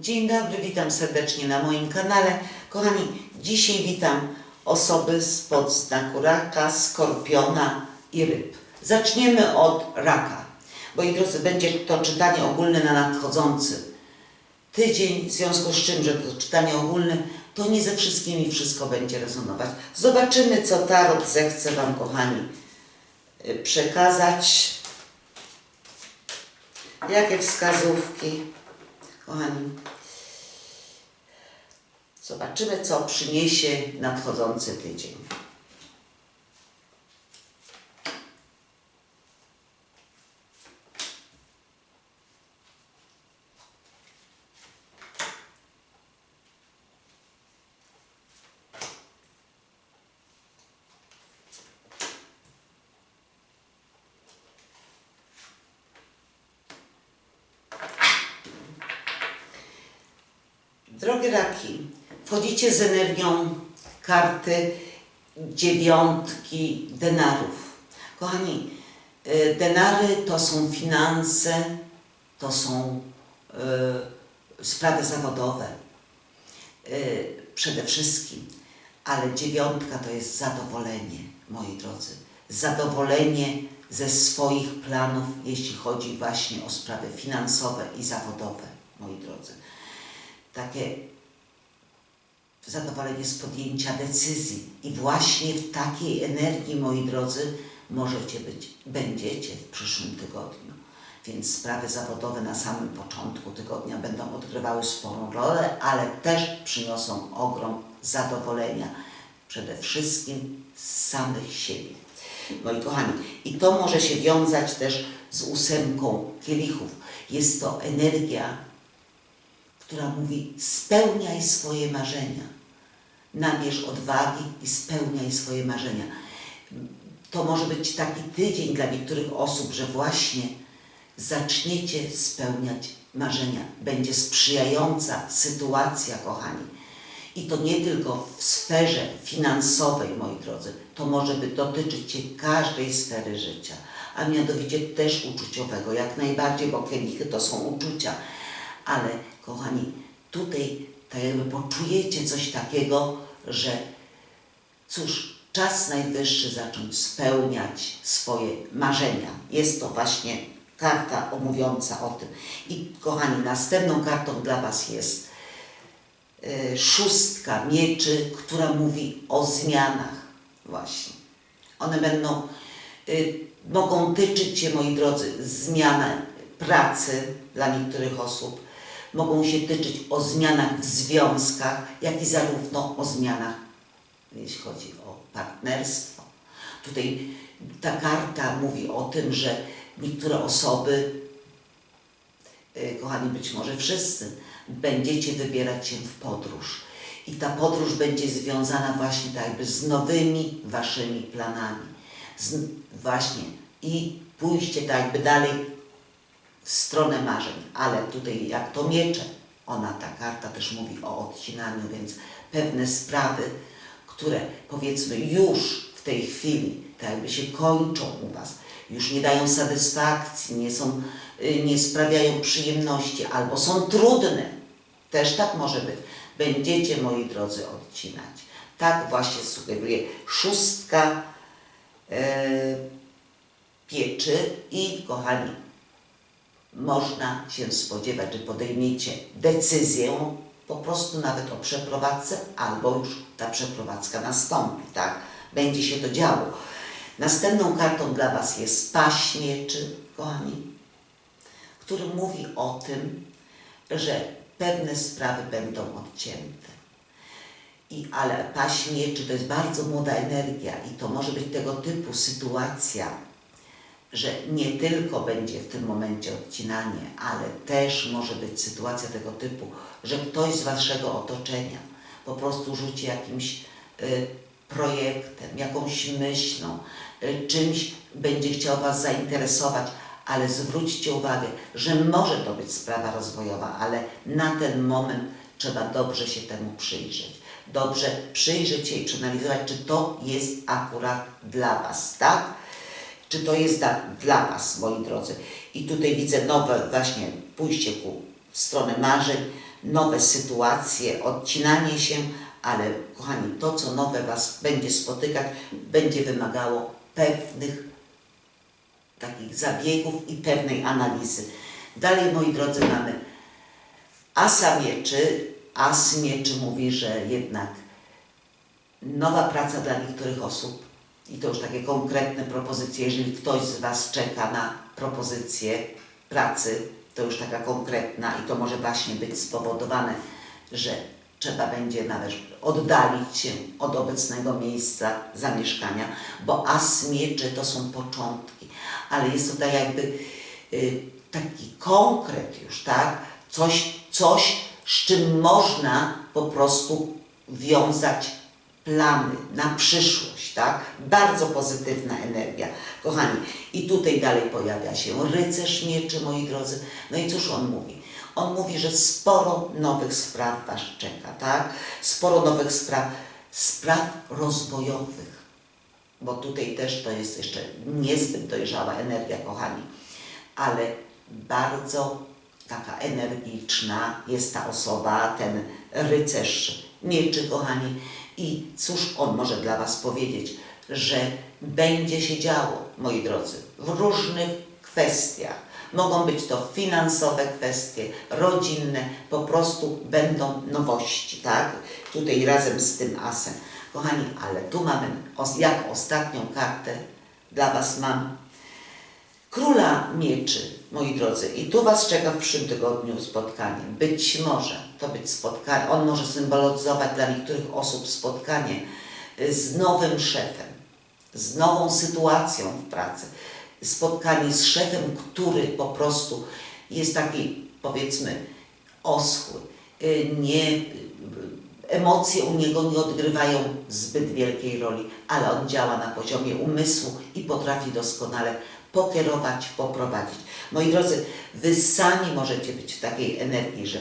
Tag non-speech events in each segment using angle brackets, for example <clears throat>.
Dzień dobry, witam serdecznie na moim kanale. Kochani, dzisiaj witam osoby spod znaku raka, skorpiona i ryb. Zaczniemy od raka. Moi drodzy, będzie to czytanie ogólne na nadchodzący tydzień, w związku z czym, że to czytanie ogólne, to nie ze wszystkimi wszystko będzie rezonować. Zobaczymy, co Tarot zechce Wam, kochani, y, przekazać. Jakie wskazówki, kochani. Zobaczymy, co przyniesie nadchodzący tydzień. Drogie raki, wchodzicie z energią karty dziewiątki denarów. Kochani, y, denary to są finanse, to są y, sprawy zawodowe y, przede wszystkim, ale dziewiątka to jest zadowolenie, moi drodzy. Zadowolenie ze swoich planów, jeśli chodzi właśnie o sprawy finansowe i zawodowe, moi drodzy takie zadowolenie z podjęcia decyzji. I właśnie w takiej energii, moi drodzy, możecie być, będziecie w przyszłym tygodniu. Więc sprawy zawodowe na samym początku tygodnia będą odgrywały sporą rolę, ale też przyniosą ogrom zadowolenia. Przede wszystkim z samych siebie. Moi kochani, i to może się wiązać też z ósemką kielichów. Jest to energia która mówi: spełniaj swoje marzenia. Nabierz odwagi i spełniaj swoje marzenia. To może być taki tydzień dla niektórych osób, że właśnie zaczniecie spełniać marzenia. Będzie sprzyjająca sytuacja, kochani. I to nie tylko w sferze finansowej, moi drodzy, to może by dotyczyć Cię każdej sfery życia, a mianowicie też uczuciowego, jak najbardziej, bo kielichy to są uczucia. Ale kochani, tutaj tak jakby poczujecie coś takiego, że cóż, czas najwyższy zacząć spełniać swoje marzenia. Jest to właśnie karta omówiąca o tym. I kochani, następną kartą dla Was jest y, szóstka mieczy, która mówi o zmianach właśnie. One będą, y, mogą tyczyć się, moi drodzy, zmiany pracy dla niektórych osób, mogą się tyczyć o zmianach w związkach, jak i zarówno o zmianach, jeśli chodzi o partnerstwo. Tutaj ta karta mówi o tym, że niektóre osoby, y, kochani, być może wszyscy, będziecie wybierać się w podróż. I ta podróż będzie związana właśnie tak jakby z nowymi waszymi planami. Z, właśnie i pójście tak jakby dalej stronę marzeń, ale tutaj jak to miecze, ona, ta karta też mówi o odcinaniu, więc pewne sprawy, które powiedzmy już w tej chwili tak jakby się kończą u Was, już nie dają satysfakcji, nie, są, y, nie sprawiają przyjemności albo są trudne, też tak może być, będziecie, moi drodzy, odcinać. Tak właśnie sugeruje szóstka e, pieczy i kochani, można się spodziewać, że podejmiecie decyzję po prostu nawet o przeprowadzce, albo już ta przeprowadzka nastąpi, tak? Będzie się to działo. Następną kartą dla Was jest paść mieczy, kochani, który mówi o tym, że pewne sprawy będą odcięte. I, ale paść mieczy to jest bardzo młoda energia i to może być tego typu sytuacja, że nie tylko będzie w tym momencie odcinanie, ale też może być sytuacja tego typu, że ktoś z Waszego otoczenia po prostu rzuci jakimś y, projektem, jakąś myślą, y, czymś będzie chciał Was zainteresować, ale zwróćcie uwagę, że może to być sprawa rozwojowa, ale na ten moment trzeba dobrze się temu przyjrzeć. Dobrze przyjrzeć się i przeanalizować, czy to jest akurat dla Was, tak? Czy to jest dla, dla Was, moi drodzy? I tutaj widzę nowe właśnie pójście ku w stronę marzeń, nowe sytuacje, odcinanie się, ale kochani, to co nowe Was będzie spotykać, będzie wymagało pewnych takich zabiegów i pewnej analizy. Dalej, moi drodzy, mamy asa mieczy. As mieczy mówi, że jednak nowa praca dla niektórych osób i to już takie konkretne propozycje, jeżeli ktoś z Was czeka na propozycję pracy, to już taka konkretna i to może właśnie być spowodowane, że trzeba będzie nawet oddalić się od obecnego miejsca zamieszkania, bo as mieczy to są początki, ale jest to tak jakby y, taki konkret już, tak? Coś, coś, z czym można po prostu wiązać plany na przyszłość, tak? Bardzo pozytywna energia, kochani. I tutaj dalej pojawia się rycerz mieczy, moi drodzy. No i cóż on mówi? On mówi, że sporo nowych spraw Was czeka, tak? Sporo nowych spraw, spraw rozwojowych, bo tutaj też to jest jeszcze niezbyt dojrzała energia, kochani, ale bardzo taka energiczna jest ta osoba, ten rycerz mieczy, kochani. I cóż on może dla Was powiedzieć, że będzie się działo, moi drodzy, w różnych kwestiach. Mogą być to finansowe kwestie, rodzinne, po prostu będą nowości, tak? Tutaj razem z tym asem. Kochani, ale tu mamy, jak ostatnią kartę dla Was mam Króla Mieczy, moi drodzy, i tu Was czeka w przyszłym tygodniu spotkanie. Być może to być spotkanie, on może symbolizować dla niektórych osób spotkanie y, z nowym szefem, z nową sytuacją w pracy. Spotkanie z szefem, który po prostu jest taki, powiedzmy, oschły. Y, Nie, y, emocje u niego nie odgrywają zbyt wielkiej roli, ale on działa na poziomie umysłu i potrafi doskonale pokierować, poprowadzić. Moi drodzy, Wy sami możecie być w takiej energii, że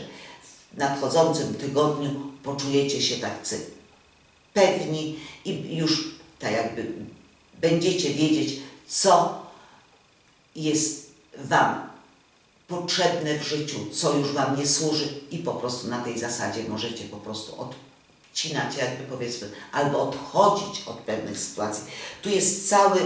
w nadchodzącym tygodniu poczujecie się tacy pewni i już tak jakby będziecie wiedzieć, co jest Wam potrzebne w życiu, co już Wam nie służy i po prostu na tej zasadzie możecie po prostu odcinać, jakby powiedzmy, albo odchodzić od pewnych sytuacji. Tu jest cały,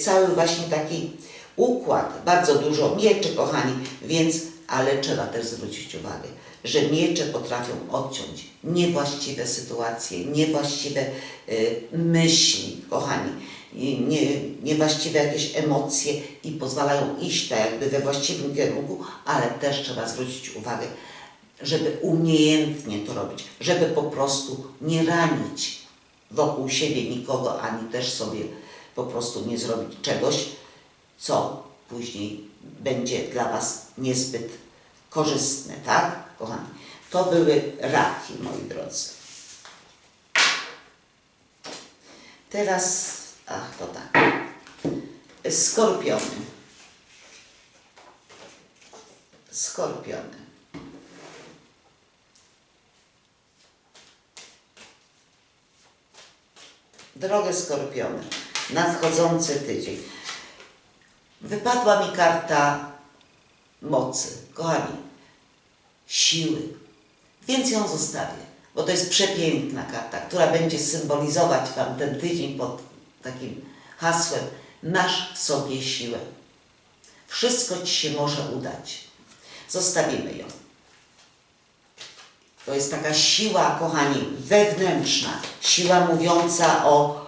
cały właśnie taki układ, bardzo dużo mieczy, kochani, więc, ale trzeba też zwrócić uwagę, że miecze potrafią odciąć niewłaściwe sytuacje, niewłaściwe y, myśli, kochani, nie, niewłaściwe jakieś emocje i pozwalają iść tak jakby we właściwym kierunku, ale też trzeba zwrócić uwagę, żeby umiejętnie to robić, żeby po prostu nie ranić wokół siebie nikogo, ani też sobie po prostu nie zrobić czegoś, co później będzie dla Was niezbyt korzystne, tak, kochani? To były raki, moi drodzy. Teraz, ach, to tak. Skorpiony. Skorpiony. Drogie skorpiony, nadchodzący tydzień. Wypadła mi karta mocy, kochani, siły, więc ją zostawię, bo to jest przepiękna karta, która będzie symbolizować Wam ten tydzień pod takim hasłem Masz w sobie siłę. Wszystko Ci się może udać. Zostawimy ją. To jest taka siła, kochani, wewnętrzna, siła mówiąca o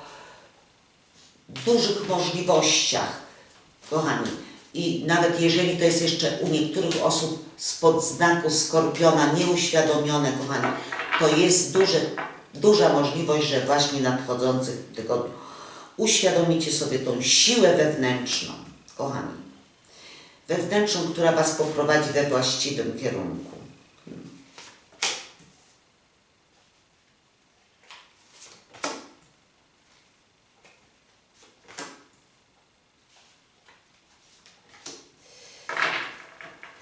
dużych możliwościach, kochani. I nawet jeżeli to jest jeszcze u niektórych osób spod znaku skorpiona nieuświadomione, kochani, to jest duże, duża możliwość, że właśnie w nadchodzących tygodniu uświadomicie sobie tą siłę wewnętrzną, kochani. Wewnętrzną, która Was poprowadzi we właściwym kierunku.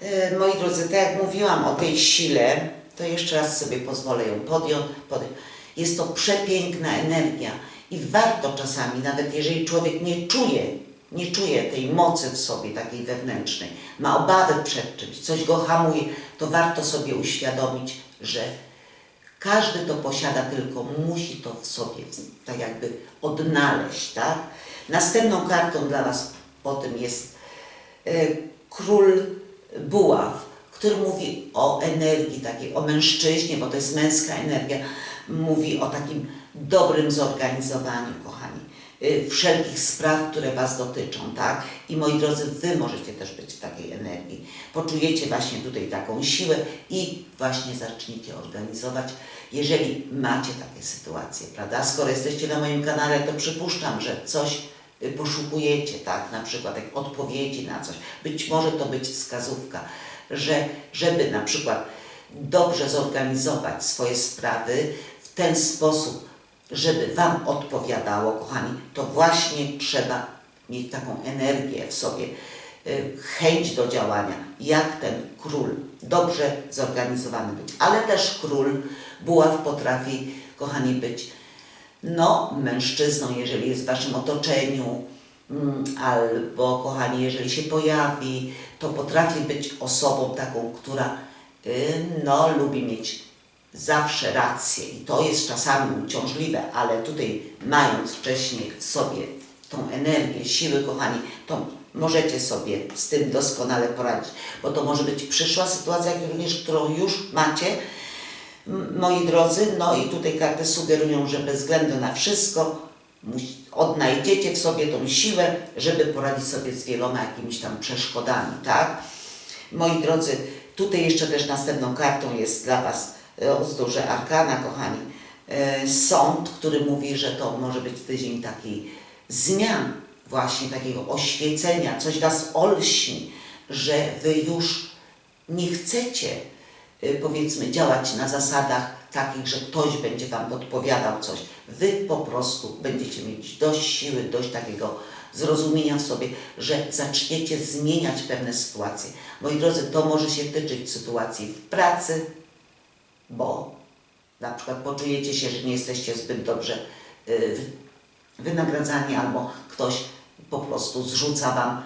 E, Moi drodzy, tak jak mówiłam o tej sile, to jeszcze raz sobie pozwolę ją podjąć. podjąć. Jest to przepiękna energia i warto czasami, nawet jeżeli człowiek nie czuje nie czuje tej mocy w sobie takiej wewnętrznej, ma obawę przed czymś, coś go hamuje, to warto sobie uświadomić, że każdy to posiada, tylko musi to w sobie tak jakby odnaleźć, tak? Następną kartą dla Was potem jest e, król buław, który mówi o energii takiej, o mężczyźnie, bo to jest męska energia, mówi o takim dobrym zorganizowaniu, kochani, y, wszelkich spraw, które Was dotyczą, tak? I moi drodzy, Wy możecie też być w takiej energii. Poczujecie właśnie tutaj taką siłę i właśnie zaczniecie organizować, jeżeli macie takie sytuacje, prawda? Skoro jesteście na moim kanale, to przypuszczam, że coś poszukujecie, tak? Na przykład jak odpowiedzi na coś. Być może to być wskazówka, że żeby na przykład dobrze zorganizować swoje sprawy w ten sposób, żeby Wam odpowiadało, kochani, to właśnie trzeba mieć taką energię w sobie, y, chęć do działania, jak ten król, dobrze zorganizowany być. Ale też król buław potrafi, kochani, być no, mężczyzną, jeżeli jest w Waszym otoczeniu, mm, albo, kochani, jeżeli się pojawi, to potrafi być osobą taką, która y, no, lubi mieć zawsze rację. I to jest czasami uciążliwe, ale tutaj mając wcześniej w sobie tą energię, siły, kochani, to możecie sobie z tym doskonale poradzić, bo to może być przyszła sytuacja, również, którą już macie, moi drodzy, no i tutaj karty sugerują, że bez względu na wszystko odnajdziecie w sobie tą siłę, żeby poradzić sobie z wieloma jakimiś tam przeszkodami, tak? Moi drodzy, tutaj jeszcze też następną kartą jest dla Was e, ozdurze Arkana, kochani. E, Sąd, który mówi, że to może być tydzień takiej zmian, właśnie takiego oświecenia, coś Was olśni, że Wy już nie chcecie, powiedzmy, działać na zasadach takich, że ktoś będzie Wam podpowiadał coś. Wy po prostu będziecie mieć dość siły, dość takiego zrozumienia w sobie, że zaczniecie zmieniać pewne sytuacje. Moi drodzy, to może się tyczyć sytuacji w pracy, bo na przykład poczujecie się, że nie jesteście zbyt dobrze y, wy- wynagradzani, albo ktoś po prostu zrzuca Wam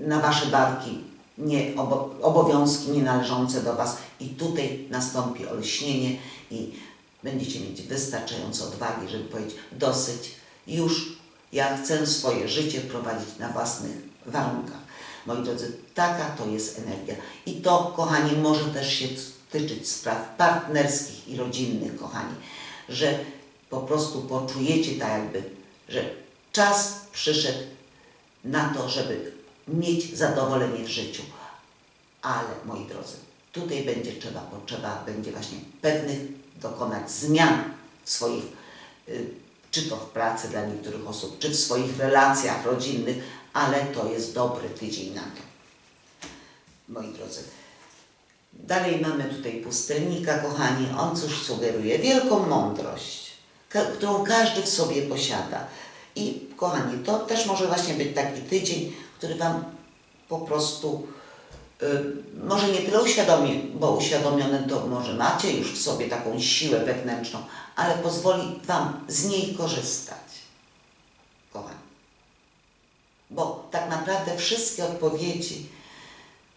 na Wasze barki nie, obo, obowiązki nienależące do Was i tutaj nastąpi olśnienie i będziecie mieć wystarczająco odwagi, żeby powiedzieć dosyć, już ja chcę swoje życie prowadzić na własnych warunkach. Moi drodzy, taka to jest energia. I to, kochani, może też się tyczyć spraw partnerskich i rodzinnych, kochani, że po prostu poczujecie tak jakby, że czas przyszedł na to, żeby mieć zadowolenie w życiu. Ale moi drodzy, tutaj będzie trzeba, potrzeba będzie właśnie pewnych dokonać zmian w swoich, y, czy to w pracy dla niektórych osób, czy w swoich relacjach rodzinnych, ale to jest dobry tydzień na to. Moi drodzy. Dalej mamy tutaj pustelnika, kochani. On cóż sugeruje? Wielką mądrość, którą każdy w sobie posiada. I kochani, to też może właśnie być taki tydzień, który Wam po prostu y, może nie tyle uświadomi, bo uświadomione to może macie już w sobie taką siłę wewnętrzną, ale pozwoli Wam z niej korzystać. Kochani. Bo tak naprawdę wszystkie odpowiedzi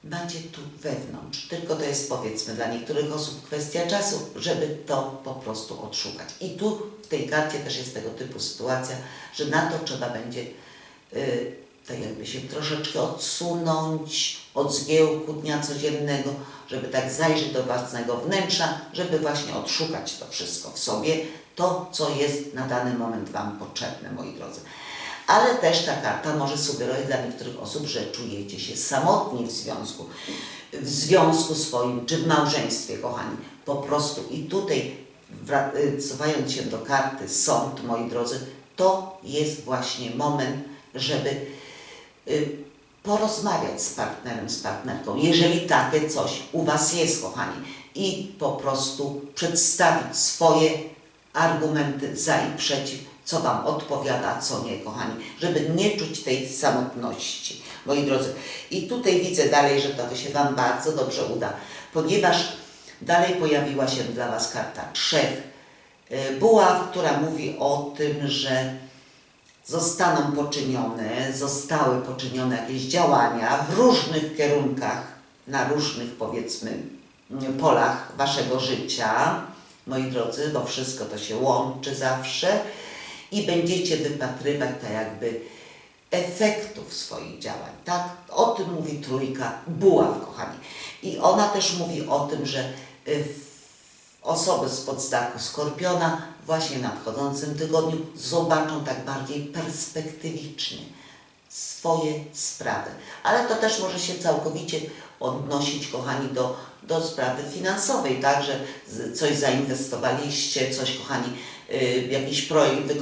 macie tu wewnątrz. Tylko to jest powiedzmy dla niektórych osób kwestia czasu, żeby to po prostu odszukać. I tu w tej karcie też jest tego typu sytuacja, że na to trzeba będzie y, tak jakby się troszeczkę odsunąć od zgiełku dnia codziennego, żeby tak zajrzeć do własnego wnętrza, żeby właśnie odszukać to wszystko w sobie, to co jest na dany moment Wam potrzebne, moi drodzy. Ale też ta karta może sugerować dla niektórych osób, że czujecie się samotni w związku, w związku swoim, czy w małżeństwie, kochani. Po prostu i tutaj, y, cofając się do karty sąd, moi drodzy, to jest właśnie moment, żeby porozmawiać z partnerem, z partnerką, jeżeli takie coś u Was jest, kochani, i po prostu przedstawić swoje argumenty za i przeciw, co Wam odpowiada, co nie, kochani, żeby nie czuć tej samotności, moi drodzy. I tutaj widzę dalej, że to się Wam bardzo dobrze uda, ponieważ dalej pojawiła się dla Was karta trzech y, buław, która mówi o tym, że zostaną poczynione, zostały poczynione jakieś działania w różnych kierunkach, na różnych powiedzmy polach waszego życia, moi drodzy, bo wszystko to się łączy zawsze i będziecie wypatrywać tak jakby efektów swoich działań, tak? O tym mówi trójka buław, kochani. I ona też mówi o tym, że y, osoby z podznaku Skorpiona właśnie w nadchodzącym tygodniu zobaczą tak bardziej perspektywicznie swoje sprawy. Ale to też może się całkowicie odnosić, kochani, do, do sprawy finansowej, tak, że z- coś zainwestowaliście, coś, kochani, y, jakiś projekt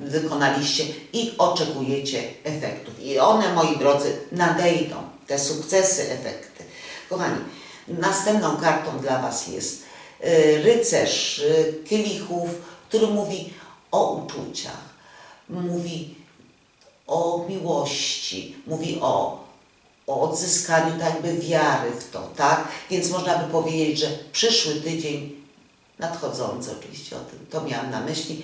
wykonaliście i oczekujecie efektów. I one, moi drodzy, nadejdą, te sukcesy, efekty. Kochani, następną kartą dla Was jest rycerz y, kielichów, który mówi o uczuciach, mówi o miłości, mówi o, o odzyskaniu tak jakby wiary w to, tak? Więc można by powiedzieć, że przyszły tydzień, nadchodzący oczywiście, o tym, to miałam na myśli,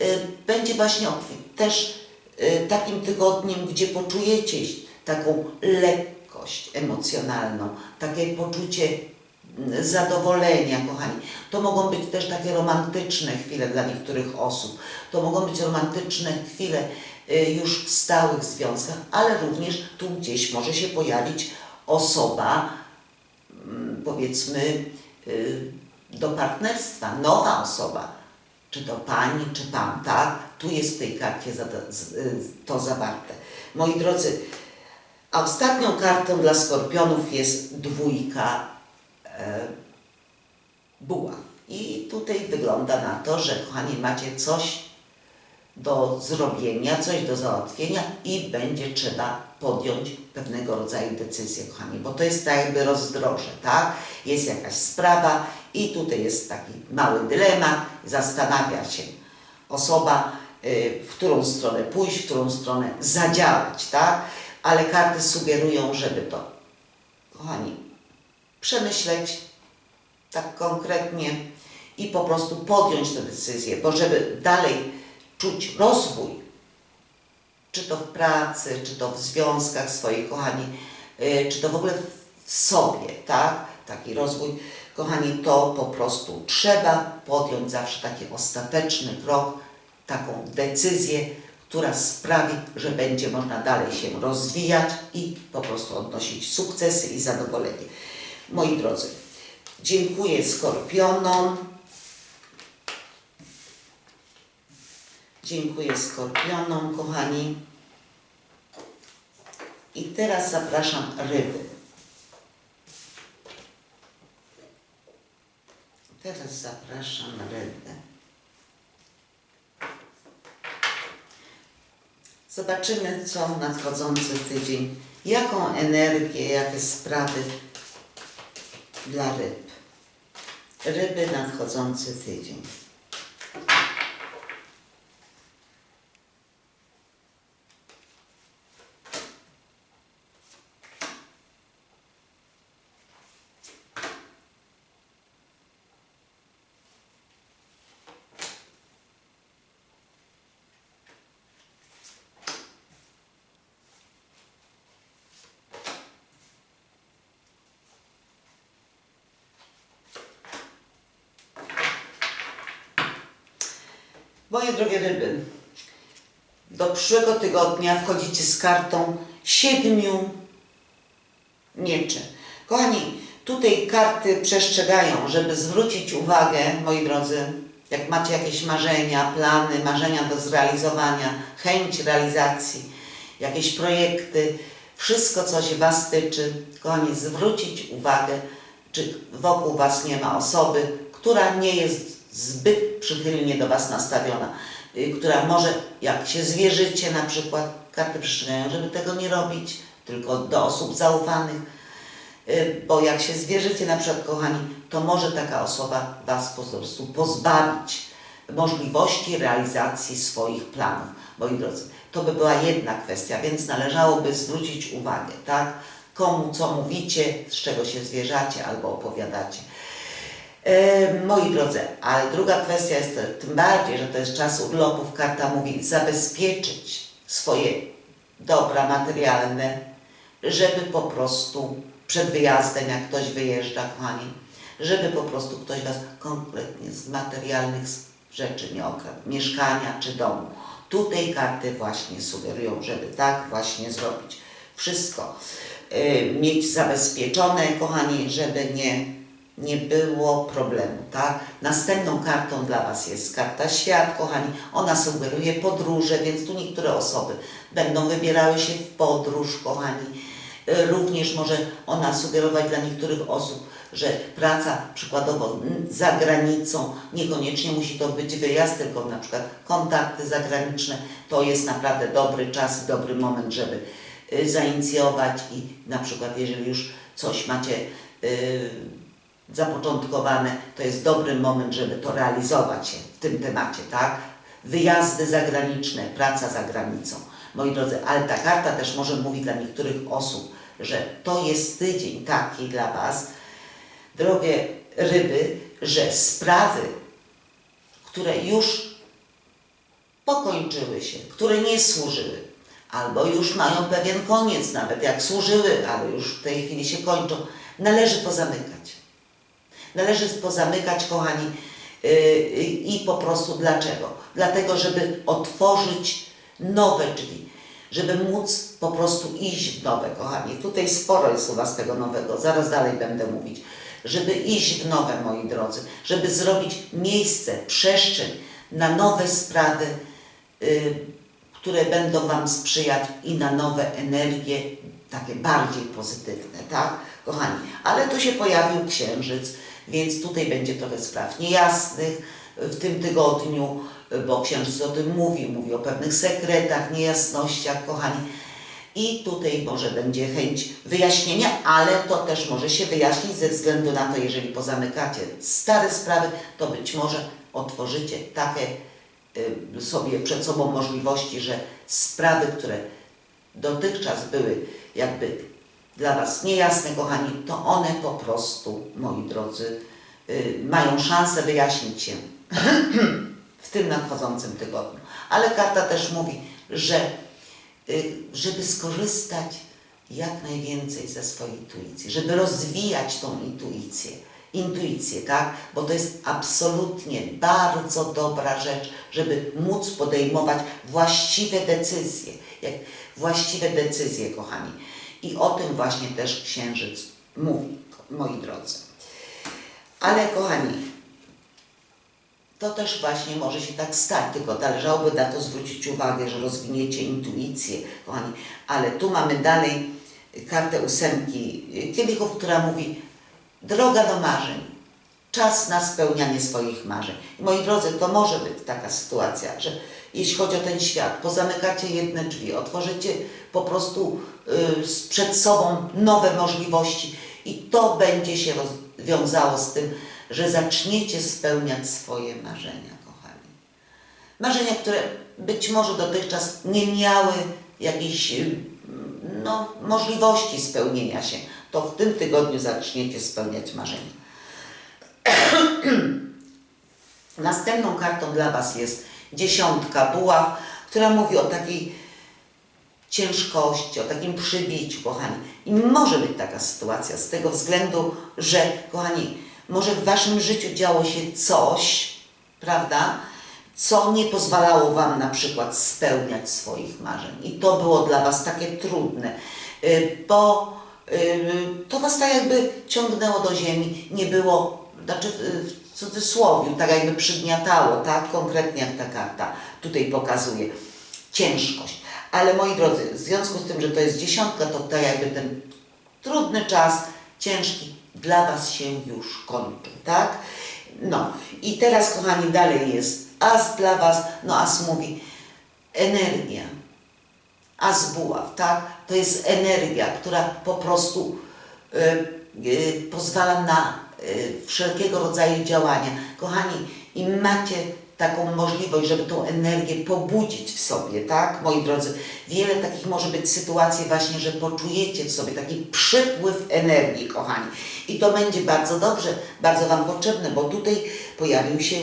y, będzie właśnie też y, takim tygodniem, gdzie poczujecie taką lekkość emocjonalną, takie poczucie zadowolenia, kochani. To mogą być też takie romantyczne chwile dla niektórych osób. To mogą być romantyczne chwile y, już w stałych związkach, ale również tu gdzieś może się pojawić osoba, mm, powiedzmy, y, do partnerstwa, nowa osoba, czy to pani, czy pan, tak? Tu jest w tej karcie to zawarte. Moi drodzy, a ostatnią kartą dla skorpionów jest dwójka buław. I tutaj wygląda na to, że kochani macie coś do zrobienia, coś do załatwienia i będzie trzeba podjąć pewnego rodzaju decyzję, kochani, bo to jest tak jakby rozdroże, tak? Jest jakaś sprawa i tutaj jest taki mały dylemat, zastanawia się osoba, y, w którą stronę pójść, w którą stronę zadziałać, tak? Ale karty sugerują, żeby to, kochani, przemyśleć tak konkretnie i po prostu podjąć tę decyzję, bo żeby dalej czuć rozwój, czy to w pracy, czy to w związkach swoich, kochani, y, czy to w ogóle w sobie, tak? Taki rozwój, kochani, to po prostu trzeba podjąć zawsze taki ostateczny krok, taką decyzję, która sprawi, że będzie można dalej się rozwijać i po prostu odnosić sukcesy i zadowolenie. Moi drodzy, dziękuję Skorpionom. Dziękuję Skorpionom, kochani. I teraz zapraszam ryby. Teraz zapraszam ryby. Zobaczymy, co nadchodzący tydzień, jaką energię, jakie sprawy dla ryb. Ryby nadchodzący tydzień. Moje drogie ryby, do przyszłego tygodnia wchodzicie z kartą siedmiu mieczy. Kochani, tutaj karty przestrzegają, żeby zwrócić uwagę, moi drodzy, jak macie jakieś marzenia, plany, marzenia do zrealizowania, chęć realizacji, jakieś projekty, wszystko, co się Was tyczy, kochani, zwrócić uwagę, czy wokół Was nie ma osoby, która nie jest zbyt przychylnie do Was nastawiona, która może, jak się zwierzycie na przykład, karty przestrzegają, żeby tego nie robić, tylko do osób zaufanych, Y, bo jak się zwierzycie na przykład, kochani, to może taka osoba Was po prostu pozbawić możliwości realizacji swoich planów. Moi drodzy, to by była jedna kwestia, więc należałoby zwrócić uwagę, tak? Komu co mówicie, z czego się zwierzacie albo opowiadacie. E, moi drodzy, ale druga kwestia jest tym bardziej, że to jest czas urlopów, karta mówi zabezpieczyć swoje dobra materialne, żeby po prostu przed wyjazdem, jak ktoś wyjeżdża, kochani, żeby po prostu ktoś Was kompletnie z materialnych rzeczy nie okradł, mieszkania czy domu. Tutaj karty właśnie sugerują, żeby tak właśnie zrobić. Wszystko y, mieć zabezpieczone, kochani, żeby nie, nie było problemu, tak? Następną kartą dla Was jest karta świat, kochani. Ona sugeruje podróże, więc tu niektóre osoby będą wybierały się w podróż, kochani. Y, Również może ona sugerować dla niektórych osób, że praca przykładowo za granicą, niekoniecznie musi to być wyjazd, tylko na przykład kontakty zagraniczne, to jest naprawdę dobry czas, dobry moment, żeby y, zainicjować i na przykład jeżeli już coś macie y, zapoczątkowane, to jest dobry moment, żeby to realizować się w tym temacie, tak? Wyjazdy zagraniczne, praca za granicą. Moi drodzy, ale ta karta też może mówić dla niektórych osób, że to jest tydzień taki dla Was, drogie ryby, że sprawy, które już pokończyły się, które nie służyły, albo już mają pewien koniec, nawet jak służyły, ale już w tej chwili się kończą, należy pozamykać. Należy pozamykać, kochani, yy, yy, i po prostu dlaczego? Dlatego, żeby otworzyć nowe drzwi, żeby móc po prostu iść w nowe, kochani. Tutaj sporo jest u Was tego nowego, zaraz dalej będę mówić. Żeby iść w nowe, moi drodzy, żeby zrobić miejsce, przestrzeń na nowe sprawy, yy, które będą Wam sprzyjać i na nowe energie, takie bardziej pozytywne, tak, kochani? Ale tu się pojawił księżyc, więc tutaj będzie trochę spraw niejasnych w tym tygodniu, bo księżyc o tym mówi, mówi o pewnych sekretach, niejasnościach, kochani. I tutaj może będzie chęć wyjaśnienia, ale to też może się wyjaśnić ze względu na to, jeżeli pozamykacie stare sprawy, to być może otworzycie takie y, sobie przed sobą możliwości, że sprawy, które dotychczas były jakby dla Was niejasne, kochani, to one po prostu, moi drodzy, y, mają szansę wyjaśnić się <clears throat> w tym nadchodzącym tygodniu. Ale karta też mówi, że y, żeby skorzystać jak najwięcej ze swojej intuicji, żeby rozwijać tą intuicję. Intuicję, tak? Bo to jest absolutnie bardzo dobra rzecz, żeby móc podejmować właściwe decyzje. Jak właściwe decyzje, kochani. I o tym właśnie też księżyc mówi, moi drodzy. Ale kochani, to też właśnie może się tak stać, tylko należałoby na to zwrócić uwagę, że rozwiniecie intuicję, kochani. Ale tu mamy dalej kartę ósemki kielichów, która mówi droga do marzeń, czas na spełnianie swoich marzeń. Moi drodzy, to może być taka sytuacja, że jeśli chodzi o ten świat, pozamykacie jedne drzwi, otworzycie po prostu y, przed sobą nowe możliwości i to będzie się rozwiązało z tym, że zaczniecie spełniać swoje marzenia, kochani. Marzenia, które być może dotychczas nie miały jakiejś y, no, możliwości spełnienia się, to w tym tygodniu zaczniecie spełniać marzenia. <clears throat> Następną kartą dla Was jest dziesiątka buław, która mówi o takiej ciężkości, o takim przybiciu, kochani. I może być taka sytuacja z tego względu, że, kochani, może w Waszym życiu działo się coś, prawda, co nie pozwalało Wam na przykład spełniać swoich marzeń. I to było dla Was takie trudne, y, bo y, to Was tak jakby ciągnęło do ziemi, nie było, znaczy cudzysłowie, tak jakby przygniatało, tak konkretnie jak ta karta tutaj pokazuje, ciężkość. Ale moi drodzy, w związku z tym, że to jest dziesiątka, to tak jakby ten trudny czas, ciężki, dla Was się już kończy, tak? No i teraz, kochani, dalej jest as dla Was, no as mówi energia, as buław, tak? To jest energia, która po prostu y, y, pozwala na wszelkiego rodzaju działania. Kochani, im macie taką możliwość, żeby tą energię pobudzić w sobie, tak, moi drodzy. Wiele takich może być sytuacji właśnie, że poczujecie w sobie taki przypływ energii, kochani. I to będzie bardzo dobrze, bardzo Wam potrzebne, bo tutaj pojawił się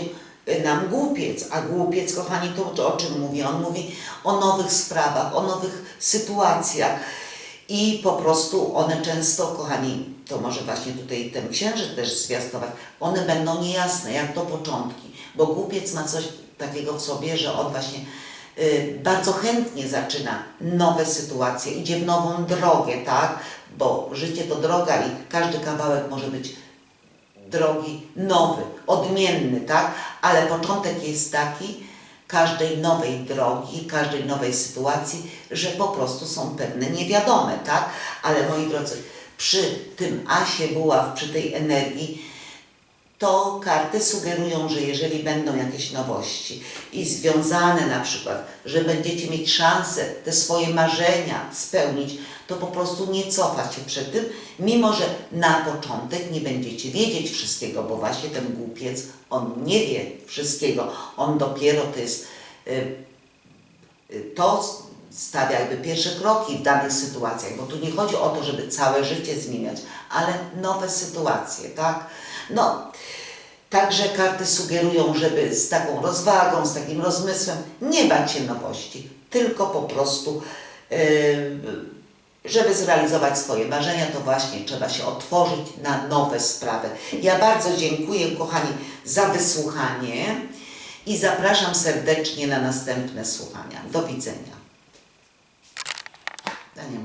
y, nam głupiec, a głupiec, kochani, to o czym mówi? On mówi o nowych sprawach, o nowych sytuacjach. I po prostu one często, kochani, to może właśnie tutaj ten księżyc też zwiastować, one będą niejasne, jak to początki, bo głupiec ma coś takiego w sobie, że on właśnie y, bardzo chętnie zaczyna nowe sytuacje, idzie w nową drogę, tak? Bo życie to droga i każdy kawałek może być drogi nowy, odmienny, tak? Ale początek jest taki każdej nowej drogi, każdej nowej sytuacji, że po prostu są pewne niewiadome, tak? Ale moi drodzy, przy tym asie buław, przy tej energii, to karty sugerują, że jeżeli będą jakieś nowości i związane na przykład, że będziecie mieć szansę te swoje marzenia spełnić, to po prostu nie cofać się przed tym, mimo że na początek nie będziecie wiedzieć wszystkiego, bo właśnie ten głupiec, on nie wie wszystkiego, on dopiero to jest, y, y, to stawia jakby pierwsze kroki w danych sytuacjach, bo tu nie chodzi o to, żeby całe życie zmieniać, ale nowe sytuacje, tak? No, Także karty sugerują, żeby z taką rozwagą, z takim rozmysłem nie bać się nowości, tylko po prostu, yy, żeby zrealizować swoje marzenia, to właśnie trzeba się otworzyć na nowe sprawy. Ja bardzo dziękuję, kochani, za wysłuchanie i zapraszam serdecznie na następne słuchania. Do widzenia. Ja nie wiem, czy